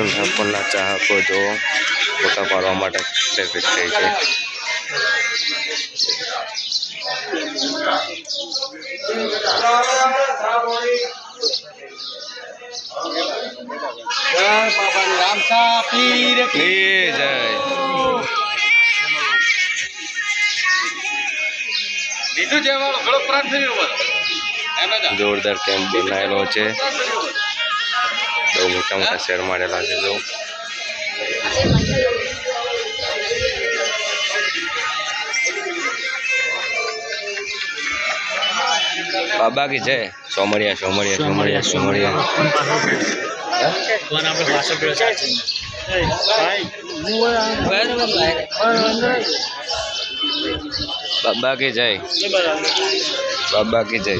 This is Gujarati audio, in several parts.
અર્જુન ઠાકોરના ચાહકો જો ફોટા પાડવા માટે પ્રેરિત થઈ છે. જોરદાર કેમ્પ બનાવેલો છે. બહુ મોટા મોટા શેર મારેલા છે જો બાબા કી જય સોમરિયા સોમરિયા સોમરિયા સોમરિયા કોણ આપણે પાછળ પેલો છે બાબા કી જય બાબા કી જય અ,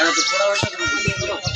थोड़ा